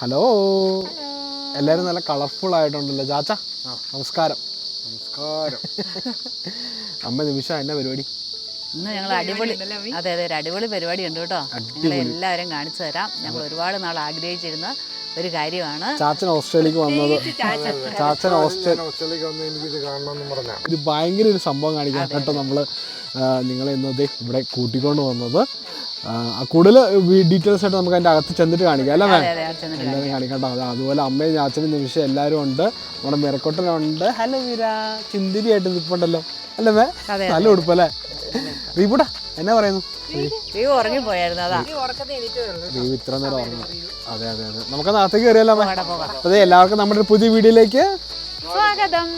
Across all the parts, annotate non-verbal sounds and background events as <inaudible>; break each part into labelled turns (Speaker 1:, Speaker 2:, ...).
Speaker 1: Hello എല്ലാവരും നല്ല colourful ആയിട്ടുണ്ടല്ലോ. ചാച്ച നമസ്കാരം.
Speaker 2: നമസ്കാരം. <laughs>
Speaker 1: അമ്മ നിമിഷം എന്നാ പരിപാടി?
Speaker 3: ഇന്ന് ഞങ്ങൾ അടിപൊളി അതെ അതെ ഒരു അടിപൊളി പരിപാടി ഉണ്ട് കേട്ടോ. എല്ലാവരും കാണിച്ചു തരാം. ഞങ്ങൾ ഒരുപാട് നാൾ ആഗ്രഹിച്ചിരുന്ന ഒരു കാര്യമാണ്.
Speaker 1: ചാച്ചൻ ഓസ്ട്രേലിയക്ക് വന്നത്. ചാച്ചൻ. ഓസ്ട്രേലിയ
Speaker 2: ഓസ്ട്രേലിയക്ക് വന്ന് എനിക്കിത് കാണണമെന്ന് പറഞ്ഞാ.
Speaker 1: ഇത് ഭയങ്കര ഒരു സംഭവം കാണിക്കാൻ കേട്ടോ നമ്മൾ നിങ്ങളെ ഇന്നത് ഇവിടെ കൂട്ടിക്കൊണ്ട് വന്നത്. കൂടുതൽ ഡീറ്റെയിൽസ് ആയിട്ട് നമുക്ക് അതിന്റെ അകത്ത് ചെന്നിട്ട് കാണിക്കാം അല്ലേ മാം? എല്ലാവരും കാണിക്കാം. കേട്ടോ. അത് അതുപോലെ അമ്മയും ചാച്ചനും നിമിഷം എല്ലാവരും ഉണ്ട്. നമ്മുടെ മിറക്കൊട്ടനുണ്ട്. ഹലോ വീര. ചിന്തിരിയായിട്ട് നിൽപ്പുണ്ടല്ലോ. അല്ലേ മേ?
Speaker 3: അതെ,
Speaker 1: നല്ല ഉടുപ്പല്ലേ? റീപൂട്ടാ എന്നാ പറയുന്നു?
Speaker 3: ഉറങ്ങിപ്പോയായിരുന്നു അതാ.
Speaker 1: ഇത്ര നേരം ഉറങ്ങും. അതെ അതെ അതെ. നമുക്ക് അകത്തേക്ക് കയറിയല്ലോ അതെ എല്ലാവർക്കും നമ്മുടെ ഒരു പുതിയ വീഡിയോയിലേക്ക്
Speaker 3: സ്വാഗതം.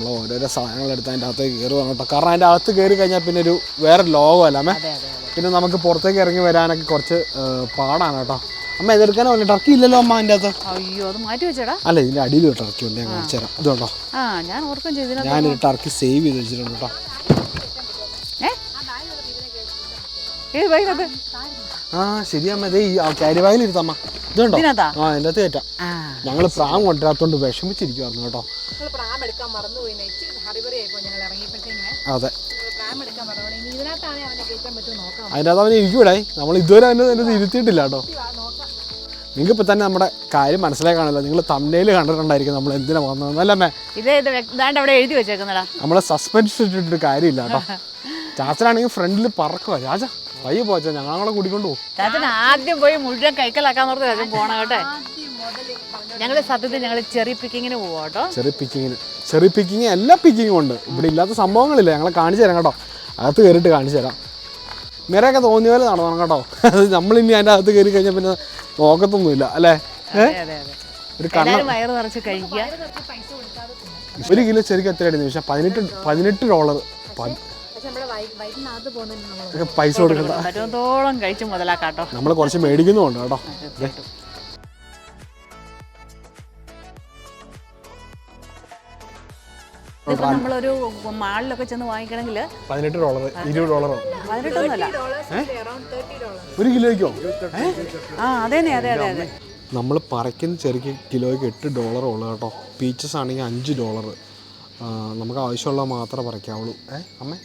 Speaker 1: നമ്മൾ ഓരോരോ സാധനങ്ങൾ എടുത്ത് അതിന്റെ അകത്തേക്ക് കയറി കേട്ടോ കാരണം അതിന്റെ അകത്ത് കയറി കഴിഞ്ഞാൽ പിന്നെ ഒരു വേറെ ലോകമല്ല മേ
Speaker 3: അതെ അതെ അതെ.
Speaker 1: പിന്നെ നമുക്ക് പുറത്തേക്ക് ഇറങ്ങി വരാനൊക്കെ കുറച്ച് പാടാണ് കേട്ടോ. അമ്മ ഇതെടുക്കാനോ ടർക്കി ഇല്ലല്ലോ അമ്മ അതിന്റെ അകത്ത്.
Speaker 3: അയ്യോ അത് മാറ്റി വെച്ചടാ.
Speaker 1: അല്ല ഇതിന്റെ അടിയിൽ ഒരു ടർക്കി ഉണ്ട് ഞാൻ കാണിച്ചു തരാം. ഇതുണ്ടോ?
Speaker 3: ഞാൻ ഓർക്കും ചെയ്തില്ല
Speaker 1: ഞാനൊരു ടർക്കി സേവ് ചെയ്ത് വെച്ചിട്ടുണ്ട് കേട്ടോ. ആ ശരിയമ്മ ഇതേ ക്യാരി ബാഗിൽ ഇരുത്തമ്മ. ഇതുണ്ടോ? ആ അതിന്റെ അകത്ത് കയറ്റാം ഞങ്ങൾ പ്രാം കൊണ്ടുവരാത്തോണ്ട് വിഷമിച്ചിരിക്കുവായിരുന്നു കേട്ടോ.
Speaker 4: അതിനകത്ത്
Speaker 1: അതെ.
Speaker 4: പ്രാം എടുക്കാൻ മറന്നു ഇനി അവനെ
Speaker 1: ഇരിക്കൂടെ നമ്മൾ ഇതുവരെ അവനെ അതിന്റെ ഇരുത്തിയിട്ടില്ല കേട്ടോ.
Speaker 4: നോക്കാം.
Speaker 1: നിങ്ങൾക്ക് ഇപ്പൊ തന്നെ നമ്മുടെ കാര്യം മനസ്സിലാക്കാണല്ലോ. നിങ്ങൾ തമ്മിലേൽ കണ്ടിട്ടുണ്ടായിരിക്കും നമ്മൾ എന്തിനാ അല്ലേ
Speaker 3: ഇത് അവിടെ എഴുതി വെച്ചേക്കുന്നടാ.
Speaker 1: നമ്മളെ സസ്പെൻസ് ഇട്ടിട്ട് കാര്യമില്ല കേട്ടോ. <laughs> ചാച്ചനാണെങ്കിൽ ഫ്രണ്ടിൽ പറക്കുക ചാച്ച. പയ്യെ പോച്ച ഞങ്ങളെ കൂടിക്കൊണ്ട് പോകും
Speaker 3: ചാച്ചൻ ആദ്യം പോയി മുഴുവൻ കൈക്കലാക്കാൻ ഓർത്ത് ചാച്ചൻ പോണം കേട്ടെ. ഞങ്ങൾ സത്യത്തിൽ ഞങ്ങൾ ചെറിയ പിക്കിങ്ങിന് പോവാട്ടോ
Speaker 1: ചെറിയ പിക്കിങ്ങിന് ചെറിയ പിക്കിങ് എല്ലാ പിക്കിങ്ങും ഉണ്ട്. ഇവിടെ ഇല്ലാത്ത സംഭവങ്ങളില്ല. ഞങ്ങളെ കാണിച്ചു തരാം കേട്ടോ. അകത്ത് കയറിയിട്ട് കാണിച്ചു തരാം. മിറയൊക്കെ തോന്നിയ പോലെ നടന്നണം കേട്ടോ. അത് നമ്മളിനി അതിന്റെ അകത്ത് കയറി കഴിഞ്ഞാൽ പിന്നെ നോക്കത്തൊന്നുമില്ല അല്ലേ?
Speaker 3: അതെ അതെ അതെ.
Speaker 1: ഒരു കണ്ണ
Speaker 3: എല്ലാവരും വയറ് നിറച്ച് കഴിക്കുക.
Speaker 1: ഒരു കിലോ ചെറിയ എത്രയാണ് നിമിഷം പതിനെട്ട് പതിനെട്ട് ഡോളർ
Speaker 4: നമ്മൾ
Speaker 1: പൈസ കൊടുക്കണ്ട.
Speaker 3: പറ്റുന്നതോളം കഴിച്ച് മുതലാക്കാട്ടോ.
Speaker 1: നമ്മൾ കുറച്ച് മേടിക്കുന്നുണ്ട് കേട്ടോ. ദേ.
Speaker 3: ഇതിപ്പോ നമ്മളൊരു മാളിലൊക്കെ ചെന്ന് വാങ്ങിക്കണമെങ്കിൽ
Speaker 1: പതിനെട്ട് ഡോളർ ഇരുപത് ഡോളറോ?
Speaker 3: പതിനെട്ടൊന്നുമല്ല.
Speaker 4: ഡോളർ
Speaker 1: ഒരു കിലോയ്ക്കോ?
Speaker 3: ആ അതേനെ അതെ അതെ അതെ.
Speaker 1: നമ്മൾ പറിക്കുന്ന ചെറിയ കിലോയ്ക്ക് എട്ട് ഡോളർ ഉള്ളു കേട്ടോ. പീച്ചസ് ആണെങ്കിൽ അഞ്ച് ഡോളർ നമുക്ക് ആവശ്യമുള്ള മാത്രമേ പറിക്കാവുള്ളൂ. ഏ അമ്മേ?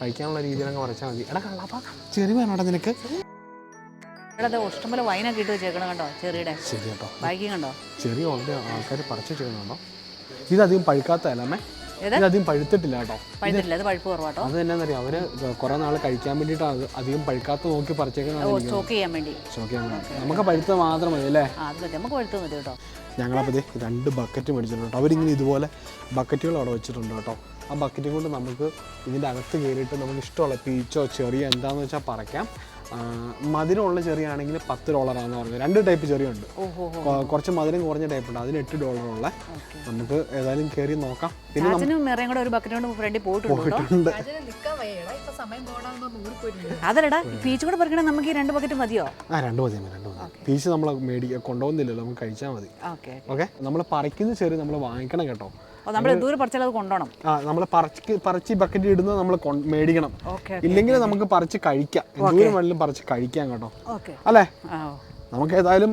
Speaker 1: കഴിക്കാനുള്ള രീതിയിൽ അങ്ങ് പറിച്ചാൽ മതി. എടാ കള്ളാപ്പ ചെറിയ വേണോടാ നിനക്ക്.
Speaker 3: ഇവിടെ ഇഷ്ടംപോലെ വൈനൊക്കെ ഇട്ട് വെച്ചേക്കണം കണ്ടോ ചെറിയുടെ?
Speaker 1: ശരി കേട്ടോ
Speaker 3: ബാക്കി കണ്ടോ?
Speaker 1: ചെറിയ ഓൾറെഡി ആൾക്കാർ പറിച്ചു വെച്ചിരുന്നുണ്ടോ ഇതധികം പഴുക്കാത്തതല്ല? ഇതധികം പഴുത്തിട്ടില്ല കേട്ടോ.
Speaker 3: പഴുത്തിട്ടില്ല അത് പഴുപ്പ് കുറവാട്ടോ.
Speaker 1: അത് എന്നാന്നറിയാം? അവർ കുറേ നാൾ കഴിക്കാൻ വേണ്ടിട്ടാണ് അധികം പഴുക്കാത്ത നോക്കി പറിച്ചേക്കുന്നത്
Speaker 3: ഓ സ്റ്റോക്ക് ചെയ്യാൻ വേണ്ടി.
Speaker 1: നമുക്ക് പഴുത്ത മാത്രം മതി അല്ലേ?
Speaker 3: നമുക്ക് പഴുത്ത് മതി കേട്ടോ.
Speaker 1: ഞങ്ങളപ്പോൾ രണ്ട് ബക്കറ്റ് മേടിച്ചിട്ടുണ്ട് കേട്ടോ. അവരിങ്ങനെ ഇതുപോലെ ബക്കറ്റുകൾ അവിടെ വെച്ചിട്ടുണ്ട് കേട്ടോ. ആ ബക്കറ്റും കൊണ്ട് നമുക്ക് ഇതിന്റെ അകത്ത് കയറിയിട്ട് നമുക്ക് ഇഷ്ടമുള്ള പീച്ചോ ചെറിയ എന്താണെന്ന് വെച്ചാൽ പറയ്ക്കാം മധുരമുള്ള ചെറിയാണെങ്കിൽ പത്ത് ഡോളറാന്ന് പറഞ്ഞു. രണ്ട് ടൈപ്പ് ചെറിയ ഉണ്ട്
Speaker 3: ഓഹോ.
Speaker 1: കുറച്ച് മധുരം കുറഞ്ഞ ടൈപ്പ് ഉണ്ട്. അതിന് എട്ട് ഡോളറുള്ള നമുക്ക് ഏതായാലും കയറി നോക്കാം. പിന്നെ
Speaker 3: പോയിട്ടുണ്ട് അതല്ലടാ പീച്ച് കൂടെ പറിക്കണേ നമുക്ക് ഈ രണ്ട് ബക്കറ്റ് മതിയോ?
Speaker 1: ആ രണ്ട് മതി രണ്ട് മതി. പീച്ച് നമ്മൾ മേടിക്കുക കൊണ്ടുപോകുന്നില്ലല്ലോ നമുക്ക് കഴിച്ചാൽ മതി.
Speaker 3: Okay
Speaker 1: okay. നമ്മൾ പറിക്കുന്ന ചെറിയ നമ്മൾ വാങ്ങിക്കണം കേട്ടോ.
Speaker 3: നമ്മൾ ദൂരെ പറിച്ചാൽ അത് കൊണ്ടുപോകണം
Speaker 1: ആ നമ്മൾ പറിച്ച് പറിച്ച് ബക്കറ്റ് ഇടുന്നത് നമ്മൾ മേടിക്കണം. ഇല്ലെങ്കിൽ നമുക്ക് പറിച്ച് കഴിക്കാം. എന്തോരം വേണമെങ്കിലും പറിച്ച് കഴിക്കാം കേട്ടോ. അല്ലേ? നമുക്ക് ഏതായാലും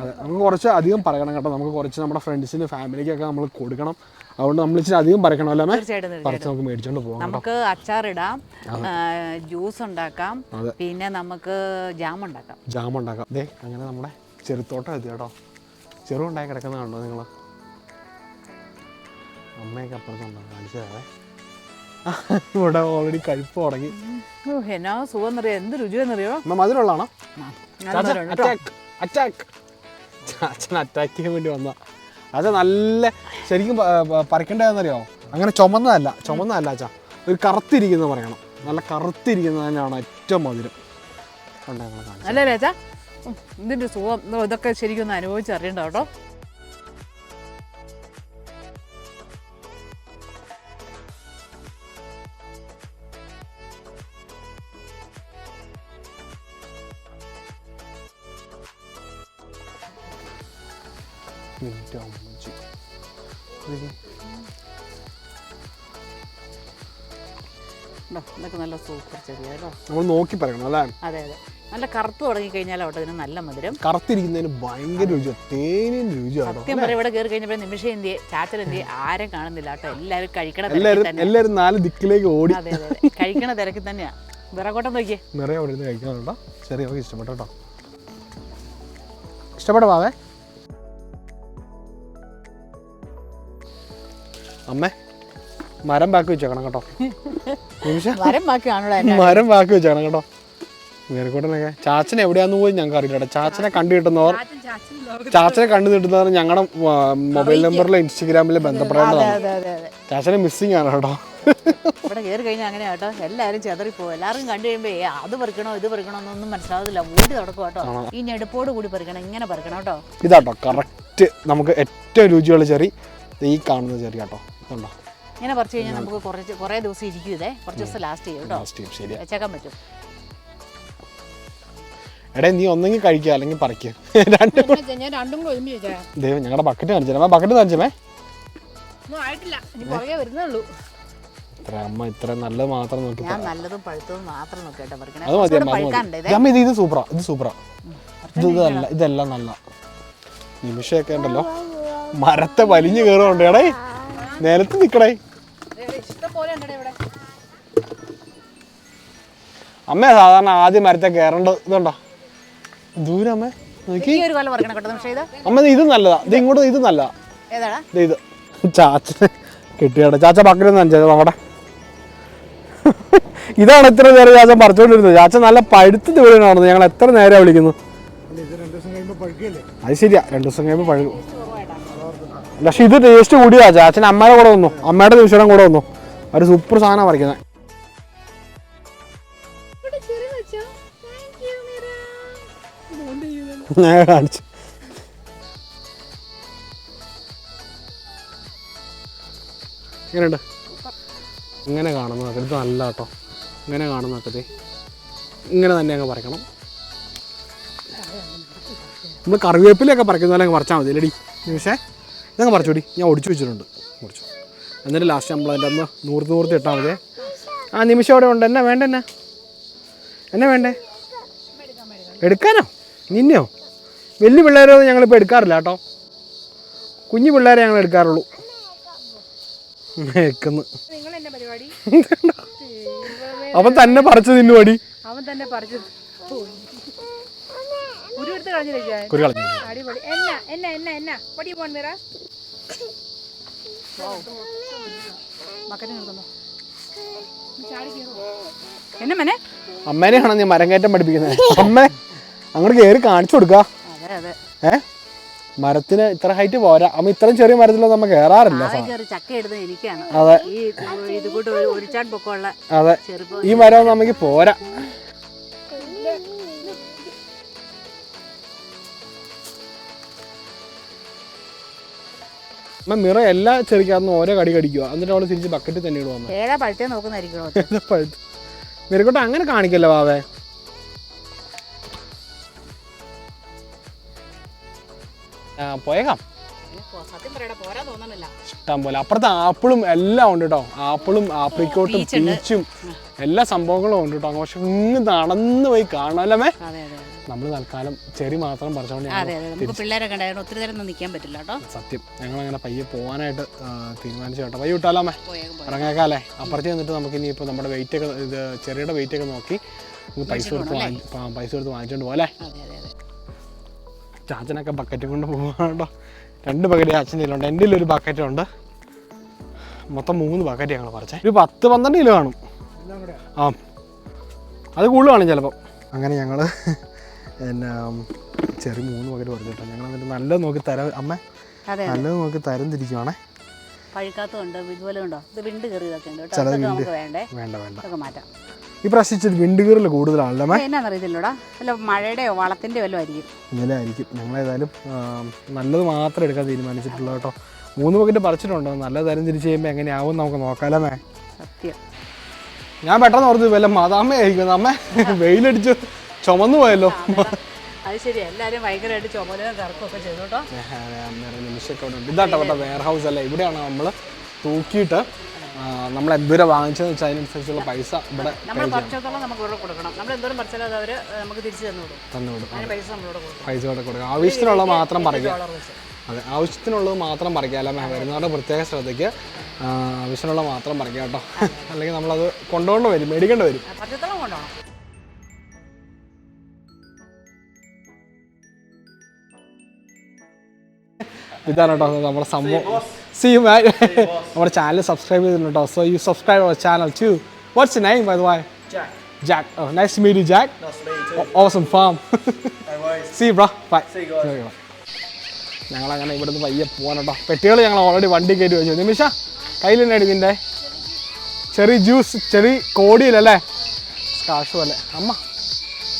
Speaker 1: അതെ നമുക്ക് കുറച്ച് അധികം പറയണം കേട്ടോ. നമുക്ക് കുറച്ച് നമ്മുടെ ഫ്രണ്ട്സിന് ഫാമിലിക്കൊക്കെ നമ്മൾ കൊടുക്കണം. അതുകൊണ്ട് നമ്മൾ ഇച്ചിരി അധികം പറിക്കണം അല്ലേ. പറിച്ച് നമുക്ക് മേടിച്ചോണ്ട് പോകാം
Speaker 3: നമുക്ക് അച്ചാറിടാം ജ്യൂസ് ഉണ്ടാക്കാം പിന്നെ നമുക്ക് ജാം ഉണ്ടാക്കാം.
Speaker 1: ജാം ഉണ്ടാക്കാം. ദേ അങ്ങനെ നമ്മുടെ ചെറുത്തോട്ടം എത്തി കേട്ടോ. ചെറു ഉണ്ടായി കിടക്കുന്ന കണ്ടോ നിങ്ങൾ അമ്മയൊക്കെ അപ്പുറത്തുണ്ടോ കാണിച്ചു തരാവേ ഇവിടെ ഓൾറെഡി കഴിപ്പ് തുടങ്ങി.
Speaker 3: എന്നാ സുഖം എന്നറിയോ? എന്ത് രുചിയെന്നറിയോ
Speaker 1: മധുരമുള്ളതാണോ. അറ്റാക്ക് ചാച്ചൻ അറ്റാക്ക് ചെയ്യാൻ വേണ്ടി വന്ന അത് നല്ല ശരിക്കും പറിക്കേണ്ടതെന്നറിയോ? അങ്ങനെ ചുമന്നതല്ല ചുമന്നതല്ല അച്ഛാ ഒരു കറുത്തിരിക്കുന്നത് പറയണം. നല്ല കറുത്തിരിക്കുന്നത് തന്നെയാണ് ഏറ്റവും മധുരം.
Speaker 3: അല്ലേ അച്ഛാ ഇതിന്റെ സുഖം ഇതോ ഇതൊക്കെ ശരിക്കും ഒന്ന് അനുഭവിച്ചറിയണ്ട കേട്ടോ.
Speaker 1: നമ്മൾ നോക്കി പറയണം അല്ലേ?
Speaker 3: അതെ അതെ. നല്ല കറുത്ത് തുടങ്ങി കഴിഞ്ഞാൽ അവിടെ ഇതിന് നല്ല മധുരം.
Speaker 1: കറുത്തിരിക്കുന്നതിന് ഭയങ്കര രുചിയാണ് തേനിന് രുചിയാണ്
Speaker 3: സത്യം പറയാം ഇവിടെ കയറി കഴിഞ്ഞപ്പോൾ നിമിഷം എന്തിയെ ചാച്ചൽ എന്തിയെ ആരും കാണുന്നില്ല കേട്ടോ. എല്ലാവരും കഴിക്കണ
Speaker 1: എല്ലാവരും എല്ലാവരും നാല് ദിക്കിലേക്ക് ഓടി.
Speaker 3: അതെ അതെ കഴിക്കണ തിരക്കിൽ തന്നെയാ. വിറകോട്ടം നോക്കിയേ.
Speaker 1: നിറയെ അവിടെ ഇരുന്ന് കഴിക്കാനുണ്ടോ ഇഷ്ടപ്പെട്ടു കേട്ടോ. ഇഷ്ടപ്പെട്ട പാവേ അമ്മേ. മരം ബാക്കി വെച്ചേക്കണം കേട്ടോ. നിമിഷ.
Speaker 3: മരം
Speaker 1: ബാക്കി വെച്ചേക്കണം കേട്ടോ. മേരക്കോട്ടനൊക്കെ ചാച്ചൻ എവിടെയാന്ന് പോയി ഞങ്ങൾക്ക് അറിയില്ല ചാച്ചനെ കണ്ടു കിട്ടുന്നവർ ചാച്ചനെ കണ്ടു കിട്ടുന്നവർ ഞങ്ങളുടെ മൊബൈൽ നമ്പറിലും ഇൻസ്റ്റഗ്രാമിലോ ബന്ധപ്പെടേണ്ടതാണ്.
Speaker 3: അതെ അതെ അതെ
Speaker 1: ചാച്ചനെ മിസ്സിങ് ആണ് കേട്ടോ.
Speaker 3: ഇവിടെ കയറി കഴിഞ്ഞാൽ അങ്ങനെ കേട്ടോ. എല്ലാവരും ചെതറിപ്പോവും എല്ലാവരും കണ്ടു കഴിയുമ്പോൾ അത് പറിക്കണോ ഇത് പറിക്കണോ എന്നൊന്നും മനസ്സിലാവത്തില്ല. ഓടി നടക്കും കേട്ടോ. ഈ ഞെടുപ്പോട് കൂടി പറിക്കണം ഇങ്ങനെ പറിക്കണം കേട്ടോ.
Speaker 1: ഇതാട്ടോ കറക്റ്റ് നമുക്ക് ഏറ്റവും രുചിയുള്ള ചെറി ഈ കാണുന്ന ചെറി കേട്ടോ. ഇതുണ്ടോ?
Speaker 3: ഇങ്ങനെ പറിച്ചു കഴിഞ്ഞാൽ നമുക്ക് കുറച്ച് കുറേ ദിവസം ഇരിക്കും ഇതേ കുറച്ച് ദിവസം ലാസ്റ്റ് ചെയ്യും കേട്ടോ. വെച്ചേക്കാൻ പറ്റും.
Speaker 1: എടേ നീ ഒന്നെങ്കിൽ കഴിക്കുക അല്ലെങ്കിൽ പറിക്കുക <laughs> രണ്ട്
Speaker 4: ഞാൻ രണ്ടും കൂടെ ഒരുമിച്ച് വെച്ചാ
Speaker 1: ദൈവം ഞങ്ങളുടെ ബക്കറ്റ് ബക്കറ്റ് കാണിച്ചേ ഇത്ര അമ്മ ഇത്ര നല്ലത് മാത്രം നോക്കി
Speaker 3: ഞാൻ നല്ലതും പഴുത്തതും മാത്രം നോക്കി കേട്ടോ
Speaker 1: അത് മതി അമ്മ
Speaker 3: ഇതേ.
Speaker 1: അമ്മ ഇത് ഇത് സൂപ്പറാ ഇത് സൂപ്പറാ ഇത് ഇതല്ല ഇതെല്ലാം നല്ല നിമിഷമൊക്കെ ഉണ്ടല്ലോ. മരത്തെ വലിഞ്ഞു കയറുന്നുണ്ട് എടേ. നിലത്ത് നിക്കടേ
Speaker 4: ഇഷ്ടം പോലെ ഉണ്ടേ ഇവിടെ.
Speaker 1: അമ്മ സാധാരണ ആദ്യം മരത്തെ കയറേണ്ടത് ഇതുണ്ടോ? ദൂരം അമ്മേ നോക്കി. അമ്മ ഇത് നല്ലതാ. ഇത് ഇങ്ങോട്ട് ഇത് നല്ലതാ. ഇത്. ചാച്ചനെ കിട്ടിയാട്ടെ ചാച്ച പക്കലൊന്നും അഞ്ചത് അവിടെ ഇതാണ് ഇത്ര നേരം ചാച്ച പറിച്ചോണ്ടിരുന്നത്. ചാച്ച നല്ല പഴുത്ത ദൂരം ഞങ്ങൾ എത്ര നേരം വിളിക്കുന്നു? അത് ശരിയാ. രണ്ടു ദിവസം കഴിയുമ്പോൾ പഴുകും പക്ഷെ ഇത് ടേസ്റ്റ് കൂടിയാ. ചാച്ചൻ അമ്മയുടെ കൂടെ വന്നു. അമ്മയുടെ നിമിഷം കൂടെ വന്നു. ഒരു സൂപ്പർ സാധനം പറിക്കുന്നത് ഞാൻ കാണിച്ചു. എങ്ങനെയുണ്ട് ഇങ്ങനെ കാണുന്ന ഇത് നല്ല കേട്ടോ ഇങ്ങനെ കാണുന്നതൊക്കെ ഇങ്ങനെ തന്നെ അങ്ങ് പറിക്കണം. നമ്മൾ കറിവേപ്പിലൊക്കെ പറിക്കുന്ന പോലെ അങ്ങ് പറിച്ചാൽ മതി. അല്ലേടി നിമിഷേ. ഇതങ്ങ് പറിച്ചോടി ഞാൻ ഒടിച്ചു വെച്ചിട്ടുണ്ട്. ഒടിച്ചു. എന്നിട്ട് ലാസ്റ്റ് നമ്മൾ അതിന്റെ അന്ന് നൂറ് നൂറ് ഇട്ടാൽ മതി. ആ നിമിഷം അവിടെ ഉണ്ട്. എന്നാ വേണ്ട എന്നാ? എന്നാ വേണ്ടേ? എടുക്കാനോ? നിന്നെയോ? വലിയ പിള്ളേരൊന്നും ഞങ്ങളിപ്പോൾ എടുക്കാറില്ല കേട്ടോ. കുഞ്ഞു പിള്ളേരെ ഞങ്ങൾ എടുക്കാറുള്ളൂ.
Speaker 4: പരിപാടി?
Speaker 1: അപ്പം തന്നെ പറിച്ചു നിന്നു പടി
Speaker 4: അവൻ തന്നെ പറിച്ചു
Speaker 1: കുരു കളഞ്ഞു
Speaker 4: അടിപൊളി. എന്നാ എന്നാ എന്നാ എന്നാ? പൊടി പോൺ മീറ
Speaker 3: മക്കനെ നിൽക്കുന്നു
Speaker 4: ചാടി
Speaker 3: എന്നെ മനെ?
Speaker 1: അമ്മേനെയാണോ നീ മരം കയറ്റം പഠിപ്പിക്കുന്നത് അമ്മ അങ്ങോട്ട് കയറി കാണിച്ചു കൊടുക്ക.
Speaker 3: അതെ അതെ.
Speaker 1: ഏ? മരത്തിന് ഇത്ര ഹൈറ്റ് പോരാ. അമ്മ ഇത്രയും ചെറിയ മരത്തിലോ
Speaker 3: നമ്മ കേറാറില്ല ചക്ക എനിക്കാണ്.
Speaker 1: അതെ.
Speaker 3: ഈ ഇത് കൂട്ട് ഒരു പൊക്കമുള്ള
Speaker 1: അതെ. ഈ മരം നമുക്ക് പോരാ. അമ്മ മിറ എല്ലാ ചെറിക്കകത്തുനിന്ന് ഓരോ കടി കടിക്കുക. എന്നിട്ട് അവൾ തിരിച്ച് ബക്കറ്റിൽ തന്നെ അമ്മ
Speaker 3: ഏഴാ പഴുത്തേ നോക്കുന്നതായിരിക്കണോ
Speaker 1: ഇത് പഴുത്ത്? മിറക്കോട്ടെ അങ്ങനെ കാണിക്കല്ലോ വാവേ? പോയേക്കാം. ഇഷ്ടം പോലെ. അപ്പുറത്തെ ആപ്പിളും എല്ലാം ഉണ്ട് കേട്ടോ ആപ്പിളും ആപ്രിക്കോട്ടും പീച്ചും എല്ലാ സംഭവങ്ങളും ഉണ്ട് കേട്ടോ പക്ഷെ ഇങ്ങ് നടന്നു പോയി കാണാമല്ലേ. നമ്മൾ തൽക്കാലം ചെറി മാത്രം പറിച്ചോണ്ട്
Speaker 3: അതെ അതെ. നമുക്ക് പിള്ളേരൊക്കെ ഉണ്ടായിരുന്നു ഒത്തിരി നേരം ഒന്നും നിൽക്കാൻ പറ്റില്ല കേട്ടോ.
Speaker 1: സത്യം. ഞങ്ങൾ അങ്ങനെ പയ്യെ പോകാനായിട്ട് തീരുമാനിച്ചു കേട്ടോ. പയ്യെ വിട്ടാലാമേ. ഇറങ്ങേക്കാല്ലേ? അപ്പുറത്ത് ചെന്നിട്ട് നമുക്ക് ഇനി ഇപ്പോൾ നമ്മുടെ വെയിറ്റ് ഒക്കെ ഇത് ചെറിയുടെ വെയിറ്റ് ഒക്കെ നോക്കി പൈസ കൊടുത്ത് വാങ്ങി പൈസ കൊടുത്ത് വാങ്ങിച്ചോണ്ട് പോലെ
Speaker 3: അതെ അതെ അതെ.
Speaker 1: ചാച്ചനൊക്കെ ബക്കറ്റ് കൊണ്ട് പോകാണ്ടോ രണ്ട് ബക്കറ്റ് ചാച്ചന്റെ കയ്യിലുണ്ട്. എന്റെ ഒരു ബക്കറ്റ് ഉണ്ട്. മൊത്തം മൂന്ന് ബക്കറ്റ് ഞങ്ങൾ പറിച്ചേ. ഒരു പത്ത് പന്ത്രണ്ട് കിലോ കാണും ആ. അത് കൂടുതൽ കാണും ചിലപ്പം. അങ്ങനെ ഞങ്ങൾ പിന്നെ ചെറിയ മൂന്ന് ബക്കറ്റ് പറഞ്ഞിട്ടാണ് ഞങ്ങൾ എന്നിട്ട് നല്ലത് നോക്കി തരാം അമ്മ നല്ലത് നോക്കി തരം തിരിക്കുവാണേ
Speaker 3: പഴുക്കാത്തതുണ്ട് ഇതുപോലെ ഉണ്ടോ? ഇത് വിണ്ട് കയറിയതൊക്കെ ഉണ്ട് കേട്ടോ.
Speaker 1: ചിലത്
Speaker 3: അതൊക്കെ
Speaker 1: വിണ്ട്.
Speaker 3: നമുക്ക് വേണ്ടേ?
Speaker 1: വേണ്ട വേണ്ട.
Speaker 3: അതൊക്കെ മാറ്റാം.
Speaker 1: ഈ പ്രാവശ്യം ഇച്ചിരി വിണ്ട് കീറൽ കൂടുതലാണല്ലോ
Speaker 3: അല്ല മഴയുടെയോ വളത്തിന്റെ വല്ലതും ആയിരിക്കും.
Speaker 1: ഇന്നലെ ആയിരിക്കും. ഞങ്ങൾ ഏതായാലും നല്ലത് മാത്രം എടുക്കാൻ തീരുമാനിച്ചിട്ടുള്ളൂ കേട്ടോ. മൂന്ന് ബക്കറ്റ് പറിച്ചിട്ടുണ്ടോ? നല്ല തരം തിരിച്ചു ചെയ്യുമ്പോൾ എങ്ങനെയാവും നമുക്ക് നോക്കാലമേ
Speaker 3: സത്യം.
Speaker 1: ഞാൻ പെട്ടെന്ന് ഓർത്ത് വല്ല മതാമ്മയായിരിക്കും അമ്മ. വെയിലടിച്ച് ചുമന്നു പോയല്ലോ.
Speaker 3: അത്. ശരി എല്ലാവരും ഭയങ്കരമായിട്ട് ചുമലും കറക്കൊക്കെ ചെയ്തു കേട്ടോ.
Speaker 1: ഇതാട്ടോ കേട്ടോ വെയർ ഹൗസ് അല്ല? ഇവിടെയാണ് നമ്മൾ തൂക്കിയിട്ട് നമ്മൾ എന്തോരം വാങ്ങിച്ചതെന്ന് വെച്ചാൽ അതിനനുസരിച്ചുള്ള പൈസ ഇവിടെ
Speaker 3: നമ്മൾ നമുക്ക് ഇവിടെ കൊടുക്കണം. നമ്മൾ എന്തോരം പറിച്ചാലും അത് അവർ നമുക്ക് തിരിച്ചു തന്നു കൊടുക്കും.
Speaker 1: തന്നു കൊടുക്കും.
Speaker 3: അതിന് പൈസ നമ്മളിവിടെ കൊടുക്കും.
Speaker 1: പൈസ ഇവിടെ കൊടുക്കുക ആവശ്യത്തിനുള്ളത് മാത്രം
Speaker 3: പറയുക
Speaker 1: അതെ ആവശ്യത്തിനുള്ളത് മാത്രം പറിക്കുക അല്ല വരുന്നവരുടെ പ്രത്യേക ശ്രദ്ധയ്ക്ക് ആവശ്യത്തിനുള്ള മാത്രം പറിക്കുക കേട്ടോ. അല്ലെങ്കിൽ നമ്മളത് കൊണ്ടുകൊണ്ട് വരും മേടിക്കേണ്ടി വരും.
Speaker 3: പച്ചത്തോളം കൊണ്ടുപോകണം.
Speaker 1: ഇതാണ് കേട്ടോ നമ്മുടെ സംഭവം. സി യു മാൻ നമ്മുടെ ചാനൽ സബ്സ്ക്രൈബ് ചെയ്തിട്ടുണ്ട് കേട്ടോ. So you subscribe our channel to what's name by the way Jack oh nice meet you Jack awesome farm see bro bye ഞങ്ങളങ്ങനെ ഇവിടുന്ന് പയ്യെ പോകാൻ കേട്ടോ. പെട്ടികൾ ഞങ്ങൾ ഓൾറെഡി വണ്ടി കയറ്റി വെച്ചു. നിമിഷ കയ്യിൽ തന്നെ ഇതിന്റെ ചെറിയ ജ്യൂസ് ചെറിയ കോടിയിലല്ലേ കാശു അല്ലേ? അമ്മ.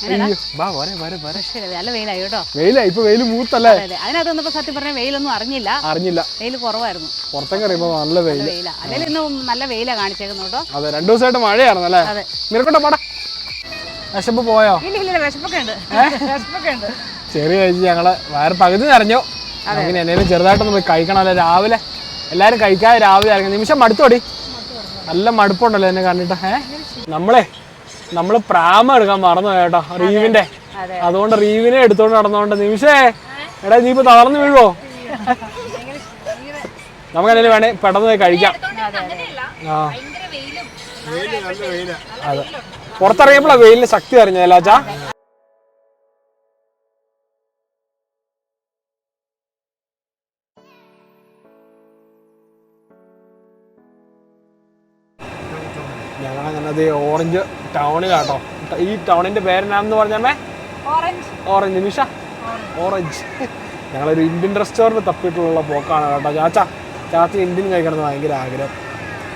Speaker 3: നല്ല വെയിലായി കേട്ടോ.
Speaker 1: വെയിലായി ഇപ്പൊ വെയിൽ മൂത്തല്ലേ?
Speaker 3: അതെ അതെ. അതിനകത്ത് വന്നപ്പോൾ സത്യം പറഞ്ഞാൽ വെയിലൊന്നും അറിഞ്ഞില്ല.
Speaker 1: അറിഞ്ഞില്ല.
Speaker 3: വെയിൽ കുറവായിരുന്നു.
Speaker 1: പുറത്തേക്ക് അറിയുമ്പോ നല്ല വെയിൽ
Speaker 3: വെയില. അല്ലെങ്കിൽ ഇന്ന് നല്ല വെയിലാ കാണിച്ചേക്കുന്നു കേട്ടോ.
Speaker 1: അതെ രണ്ടു ദിവസമായിട്ട് മഴയായിരുന്നല്ലേ?
Speaker 3: അതെ.
Speaker 1: നിനക്കോട്ടെ പാടാ. വിശപ്പ് പോയോ?
Speaker 3: ഇല്ല ഇല്ല വിശപ്പൊക്കെ ഉണ്ട്. വിശപ്പൊക്കെ ഉണ്ട്.
Speaker 1: ചെറിയ കഴിച്ച് ഞങ്ങൾ വയറ് പകുതി നിറഞ്ഞു. അങ്ങനെ എന്തെങ്കിലും ചെറുതായിട്ടൊന്ന് പോയി കഴിക്കണമല്ലോ രാവിലെ. എല്ലാരും കഴിക്കാതെ രാവിലെ ഇറങ്ങി. നിമിഷം മടുത്തോടി. നല്ല മടുപ്പുണ്ടല്ലോ എന്നെ കണ്ടിട്ട്. ഏഹ് നമ്മളെ നമ്മൾ പ്രാമ എടുക്കാൻ മറന്നു കേട്ടോ റീവിന്റെ. അതുകൊണ്ട് റീവിനെ എടുത്തോണ്ട് നടന്നോണ്ട് നിമിഷേ എടാ നീ ഇപ്പൊ തളർന്നു വീഴുവോ? നമുക്ക് എന്തെങ്കിലും വേണേ പെട്ടെന്ന് പോയി കഴിക്കാം. ആ. അതെ. പുറത്തിറങ്ങിയപ്പോഴാ വെയിലിന് ശക്തി അറിഞ്ഞതല്ല ചാ അത് ഓറഞ്ച് ടൗണിലാട്ടോ ഈ ടൗണിന്റെ പേരെന്നാന്ന് പറഞ്ഞാമേ
Speaker 3: ഓറഞ്ച്
Speaker 1: ഓറഞ്ച് നിമിഷ. ഓറഞ്ച് ഞങ്ങളൊരു ഇന്ത്യൻ റെസ്റ്റോറന്റ് തപ്പിയിട്ടുള്ള പോക്കാണ് കേട്ടോ. ചാച്ച ചാച്ച ഇന്ത്യൻ കഴിക്കണം എന്ന് ഭയങ്കര ആഗ്രഹം.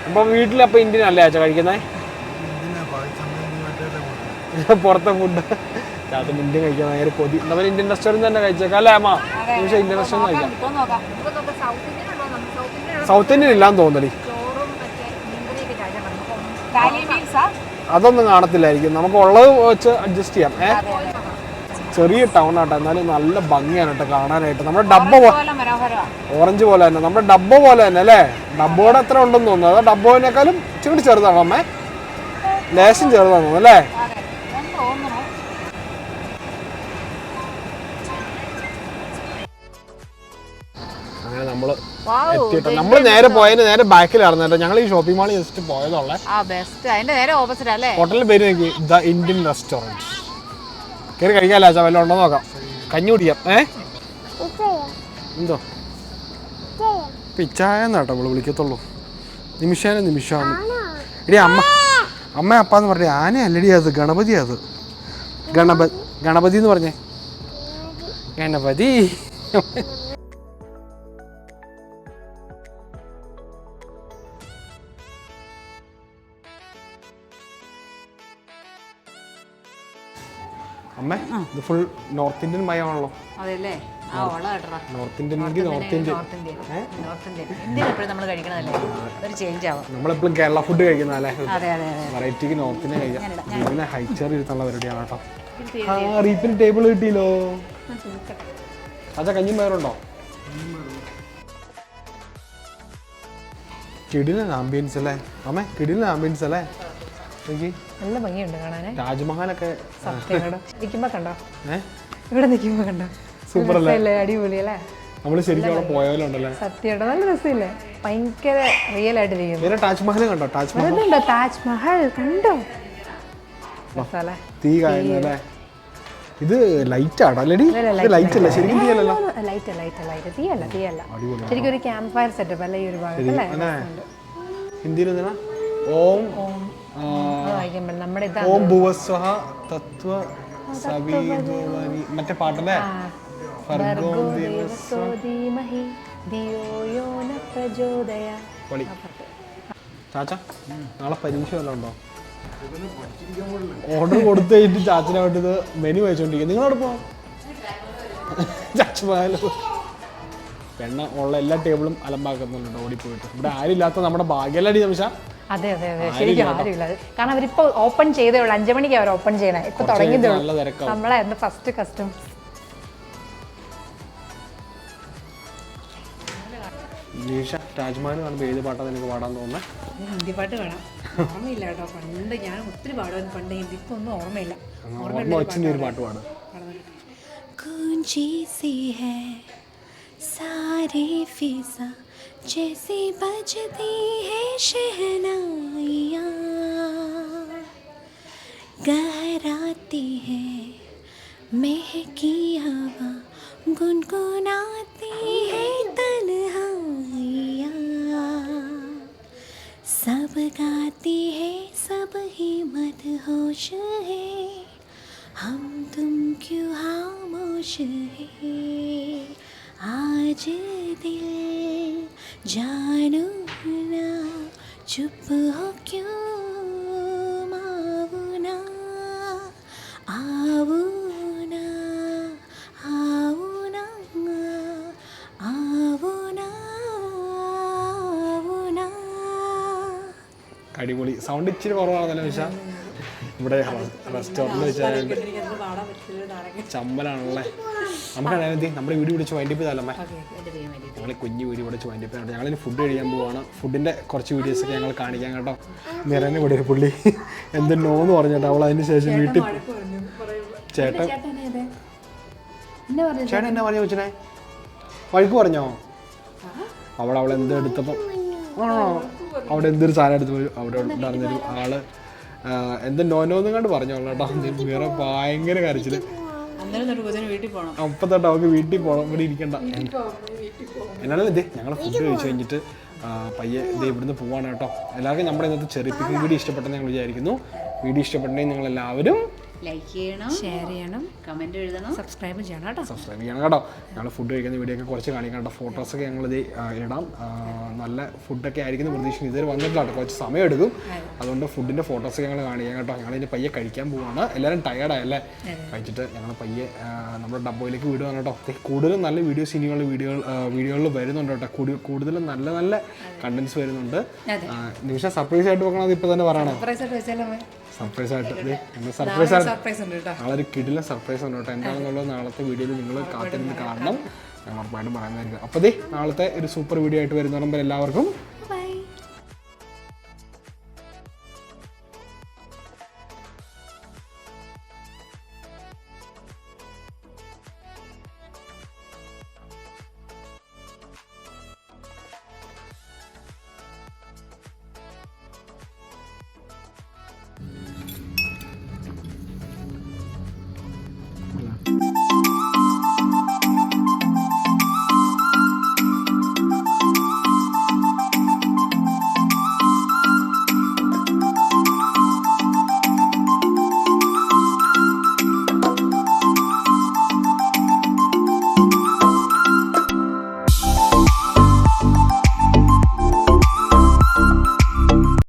Speaker 1: അപ്പം വീട്ടിലപ്പോൾ ഇന്ത്യൻ അല്ലേ ചാച്ച കഴിക്കുന്നത്
Speaker 2: ഇതിനെ
Speaker 1: പുറത്തെ ഫുഡ് ചാച്ചൻ ഇന്ത്യൻ കഴിക്കാൻ ഭയങ്കര കൊതി. നമ്മൾ ഇന്ത്യൻ റെസ്റ്റോറന്റ് തന്നെ കഴിച്ചേക്കാം അല്ലേ അമ്മ? നിമിഷം ഇന്ത്യൻ റെസ്റ്റോറന്റ് കഴിക്കാം.
Speaker 4: സൗത്ത് ഇന്ത്യൻ
Speaker 1: ഇല്ലാന്ന് തോന്നലി. അതൊന്നും കാണത്തില്ലായിരിക്കും. നമുക്ക് ഉള്ളത് വെച്ച് അഡ്ജസ്റ്റ് ചെയ്യാം. ഏ? ചെറിയ ടൗൺ ആട്ടോ. എന്നാലും നല്ല ഭംഗിയാണ് കേട്ടോ കാണാനായിട്ട്. നമ്മുടെ ഡബ്ബ ഓറഞ്ച് പോലെ തന്നെ. നമ്മുടെ ഡബ്ബ പോലെ തന്നെ അല്ലേ? ഡബ്ബോടെ എത്ര ഉണ്ടെന്ന് തോന്നുന്നു. അതോ ഡബ്ബോനേക്കാളും ഇച്ചിരി ചെറുതാണോ അമ്മേ? ലേശം ചെറുതാണോ തോന്നുന്നു അല്ലേ? അങ്ങനെ
Speaker 3: നമ്മൾ
Speaker 1: എത്തിയിട്ട് നമ്മൾ നേരെ പോയതിന് നേരെ ബാക്കിലായിരുന്നു കേട്ടോ ഞങ്ങൾ ഈ ഷോപ്പിംഗ് മാളിൽ ജസ്റ്റ് പോയതുള്ള ഹോട്ടലിന്റെ പേര് നോക്കി ദ ഇന്ത്യൻ റെസ്റ്റോറന്റ് കയറി കഴിക്കാമല്ലോ അച്ഛാ വല്ലതും ഉണ്ടോ നോക്കാം. കഞ്ഞി കുടിക്കാം. ഏ? എന്തോ? പിച്ചായ നമ്മൾ വിളിക്കത്തുള്ളൂ. നിമിഷാന നിമിഷമാണ് ഇടി അമ്മ അമ്മ അപ്പാന്ന് പറഞ്ഞേ ആന അല്ലടി അത് ഗണപതി അത്. ഗണപ ഗണപതി എന്ന് പറഞ്ഞേ. ഗണപതി. ഇത് ഫുൾ നോർത്ത് ഇന്ത്യൻ മയമാണല്ലോ.
Speaker 3: അതെല്ലേ
Speaker 1: നോർത്ത് ഇന്ത്യൻ നോർത്ത് ഇന്ത്യൻ
Speaker 3: ഒരു ചേഞ്ച് ആവും.
Speaker 1: നമ്മളെപ്പോഴും കേരള ഫുഡ് കഴിക്കുന്നതല്ലേ? വെറൈറ്റിക്ക് നോർത്തിനെ കഴിക്കാം. ഹൈച്ചർ ഇരുത്തുള്ള പരിപാടിയാണ് കേട്ടോ. ആ റീപ്പിന് ടേബിൾ കിട്ടിയല്ലോ. അച്ഛാ കഞ്ഞിയും പയറുണ്ടോ കിടിലൻ ആംബിയൻസ് അല്ലേ? അമ്മേ കിടിലൻ ആംബിയൻസ് അല്ലേ?
Speaker 4: നല്ല ഭംഗിയുണ്ട് കാണാനേ.
Speaker 1: താജ്മഹലൊക്കെ
Speaker 4: നിൽക്കുമ്പോ കണ്ടോ? ഇവിടെ നിൽക്കുമ്പോ കണ്ടോ?
Speaker 1: സൂപ്പർ അല്ലേ
Speaker 4: അടിപൊളി അല്ലേ
Speaker 1: നമ്മൾ ശരിക്കും അവിടെ പോയാലും ഉണ്ടല്ലേ?
Speaker 4: സത്യമായിട്ട് നല്ല രസമില്ലേ? ഭയങ്കര റിയൽ ആയിട്ട് ഇരിക്കുന്നു.
Speaker 1: താജ്മഹൽ കണ്ടോ? താജ്മഹൽ?
Speaker 4: താജ്മഹൽ കണ്ടോ?
Speaker 1: തീ കായുന്നല്ലേ ഇത് ലൈറ്റ് ഇത് ലൈറ്റ് അല്ല? ശരിക്കും തീ
Speaker 4: ലൈറ്റ് ലൈറ്റ് ലൈറ്റ് തീയല്ല തീയല്ല. ശരിക്കും ഒരു ക്യാമ്പ് ഫയർ സെറ്റപ്പ് അല്ലേ? ഈ ഒരു ഭാഗത്ത്
Speaker 1: ഹിന്ദിയിൽ എന്തിനാ ഓം. ഓം ഭുവസ്വഹ തത്വ മറ്റേ പാട്ടല്ലേ? ഫർഗോം ദിവസ്
Speaker 4: ദേവസോ ധീമഹി. ധിയോ യോ ന പ്രചോദയ.
Speaker 1: പൊളി. ചാച്ച നാളെ പരീക്ഷ വല്ലതും ഉണ്ടോ? ഓർഡർ കൊടുത്തു കഴിഞ്ഞിട്ട് ചാച്ചനായിട്ട് ഇത് മെനു വെച്ചോണ്ടിരിക്കും നിങ്ങളോട് പോവാം? ചാച്ച പോയാലോ പെണ്ണ ഉള്ള എല്ലാ ടേബിളും അലമ്പാക്കുന്നുണ്ട്. ഓടിപ്പോയിട്ട്. ഇവിടെ ആരും ഇല്ലാത്ത നമ്മുടെ ഭാഗ്യല്ലടി നിമിഷം.
Speaker 4: അതെ അതെ അതെ. ശരിക്കും ആരുമില്ല. കാരണം അവരിപ്പോ ഓപ്പൺ ചെയ്തേ ഉള്ളൂ. അഞ്ചു മണിക്ക് അവർ ഓപ്പൺ ചെയ്യണേ. ഇപ്പൊ തുടങ്ങിയതേ ഉള്ളൂ. നമ്മളെ ഫസ്റ്റ് കസ്റ്റമേഴ്സ്
Speaker 1: ജീഷ താജ്മഹൽ കാണുമ്പോൾ ഏത് പാട്ടാണ് നിനക്ക് പാടാൻ തോന്നുന്നത്
Speaker 4: ഹിന്ദി പാട്ട് പാടാം ഓർമ്മയില്ല കേട്ടോ. പണ്ട് ഞാൻ ഒത്തിരി പാടുമായിരുന്നു പണ്ട് ഹിന്ദി ഇപ്പൊ ഒന്നും ഓർമ്മയില്ല.
Speaker 1: ഓർമ്മ ഒരു പാട്ട് പാടാം.
Speaker 5: कौन जी सी है सारी जैसे बजती है शहनाइया। गहराती है महकी हवा गुनगुनाती है जानू ना चुप हो क्यों मावो ना आओ ना आओ ना आओ ना आओ ना
Speaker 1: അടിപൊളി സൗണ്ട് ഇച്ചിരി കുറവാണല്ലോ നിമിഷ ഇവിടെ റെസ്റ്റോറൻറ്റിൽ വെച്ചാൽ ചമ്മലാണല്ലേ നമുക്ക് അനവധി നമ്മുടെ വീഡിയോ പിടിച്ച് വൈൻഡിപ്പ് തലമ്മേ ഞങ്ങൾ കുഞ്ഞു വീട് പിടിച്ച് വൈൻഡിപ്പ് ചെയ്യണം. ഞങ്ങളിനി ഫുഡ് കഴിക്കാൻ പോവാണ്. ഫുഡിന്റെ കുറച്ച് വീഡിയോസൊക്കെ ഞങ്ങൾ കാണിക്കാൻ കേട്ടോ. നിറഞ്ഞ ഒരു പുള്ളി. എന്ത് നോന്ന് പറഞ്ഞിട്ട് അവൾ അതിന് ശേഷം വീട്ടിൽ ചേട്ടൻ ചേട്ടൻ എന്നാ പറഞ്ഞു? വെച്ചേ വഴുക്ക് പറഞ്ഞോ? അവിടെ അവൾ എന്ത് എടുത്തപ്പം ആണോ? അവിടെ എന്തൊരു സാധനം എടുത്ത് അവിടെ ഉണ്ടായിരുന്നൊരു ആൾ എന്ത് നോനോന്നും കണ്ട് പറഞ്ഞോളാം കേട്ടോ. വേറെ ഭയങ്കര കരച്ചിൽ.
Speaker 3: അന്നേരം തൊട്ട് കൊച്ചിന് വീട്ടിൽ പോകണം
Speaker 1: അപ്പം തൊട്ട് വീട്ടിൽ പോകണം ഇവിടെ ഇരിക്കണ്ട. എന്നാലും ഇതേ ഞങ്ങൾ ഫുഡ് കഴിച്ചു കഴിഞ്ഞിട്ട് പയ്യെ ഇത് ഇവിടുന്ന് പോവാണ് കേട്ടോ. എല്ലാവർക്കും നമ്മുടെ ഇന്നത്തെ ചെറിയ വീഡിയോ ഇഷ്ടപ്പെട്ടെന്ന് ഞങ്ങൾ വിചാരിക്കുന്നു. വീഡിയോ ഇഷ്ടപ്പെട്ടെങ്കിൽ നിങ്ങൾ എല്ലാവരും
Speaker 3: ലൈക്ക് ചെയ്യണം.
Speaker 4: ഷെയർ ചെയ്യണം.
Speaker 3: കമന്റ് എഴുതണം.
Speaker 4: സബ്സ്ക്രൈബ് ചെയ്യണം കേട്ടോ.
Speaker 1: സബ്സ്ക്രൈബ് ചെയ്യണം കേട്ടോ. ഞങ്ങൾ ഫുഡ് കഴിക്കുന്ന വീഡിയോ ഒക്കെ കുറച്ച് കാണിക്കണം കേട്ടോ. ഫോട്ടോസൊക്കെ ഞങ്ങൾ ആ, ഇടാം. നല്ല ഫുഡൊക്കെ ആയിരിക്കും പ്രതീക്ഷിക്കുന്നു. ഇതുവരെ വന്നിട്ടില്ല കേട്ടോ. കുറച്ച് സമയം എടുക്കും. അതുകൊണ്ട് ഫുഡിന്റെ ഫോട്ടോസൊക്കെ ഞങ്ങൾ കാണിക്കാം കേട്ടോ. ഞങ്ങൾ ഇനി പയ്യെ കഴിക്കാൻ പോവാണ്. എല്ലാവരും ടയർഡായല്ലേ കഴിച്ചിട്ട് ഞങ്ങൾ പയ്യെ നമ്മുടെ ഡബ്ബയിലേക്ക് വിടുവാണ് കേട്ടോ. കൂടുതലും നല്ല വീഡിയോസ് ഇനിയുള്ള വീഡിയോ വീഡിയോകളിൽ വരുന്നുണ്ട് കേട്ടോ. കൂടുതൽ കൂടുതലും നല്ല നല്ല കണ്ടന്റ്സ് വരുന്നുണ്ട്. നിമിഷം സർപ്രൈസ് ആയിട്ട് വെക്കണത് ഇപ്പോൾ തന്നെ പറയണോ.
Speaker 4: സർപ്രൈസ് ആയിട്ട്
Speaker 1: സർപ്രൈസ് ആയിട്ട് നാളെ ഒരു കിടിലൻ സർപ്രൈസ് ഉണ്ട് കേട്ടോ. എന്താണെന്നുള്ളത് നാളത്തെ വീഡിയോയിൽ നിങ്ങൾ കാത്തിരുന്ന് കാണണം. ഞാൻ ഉറപ്പായിട്ടും പറയുന്നതായിരിക്കും. അപ്പോൾ നാളത്തെ ഒരു സൂപ്പർ വീഡിയോ ആയിട്ട് വരുന്നവരുമ്പോൾ എല്ലാവർക്കും.